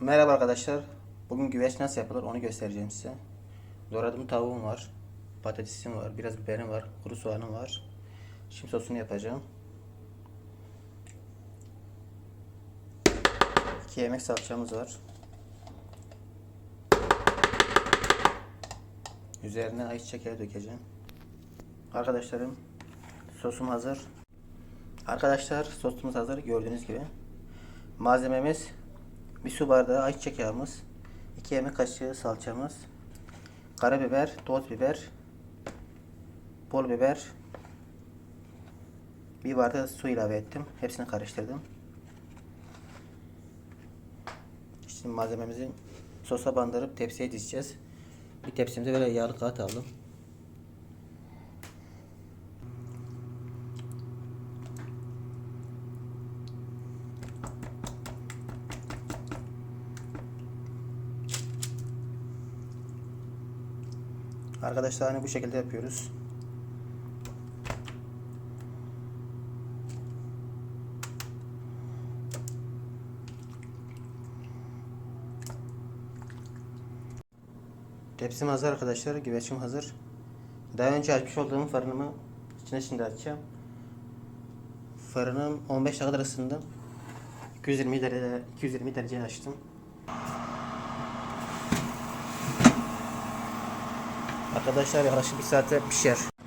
Merhaba arkadaşlar. Bugün güveç nasıl yapılır onu göstereceğim size. Doğradığım tavuğum var. Patatesim var. Biraz biberim var. Kuru soğanım var. Şimdi sosunu yapacağım. 2 yemek salçamız var. Üzerine ayçiçek dökeceğim. Arkadaşlarım sosum hazır. Arkadaşlar sosumuz hazır gördüğünüz gibi. Malzememiz bir su bardağı ayçiçek yağımız, 2 yemek kaşığı salçamız, karabiber, toz biber, pul biber, bir bardak su ilave ettim. Hepsini karıştırdım. Şimdi malzememizi sosa bandırıp tepsiye dizeceğiz. Bir tepsimize böyle yağlı kağıt aldım. Arkadaşlar hani bu şekilde yapıyoruz. Tepsim hazır arkadaşlar. Güveçim hazır. Daha önce açmış olduğum fırınımı içine şimdi açacağım. Fırınım 15 dakika ısındı. 220 derece 220 derece açtım. Arkadaşlar yaklaşık bir saate pişer.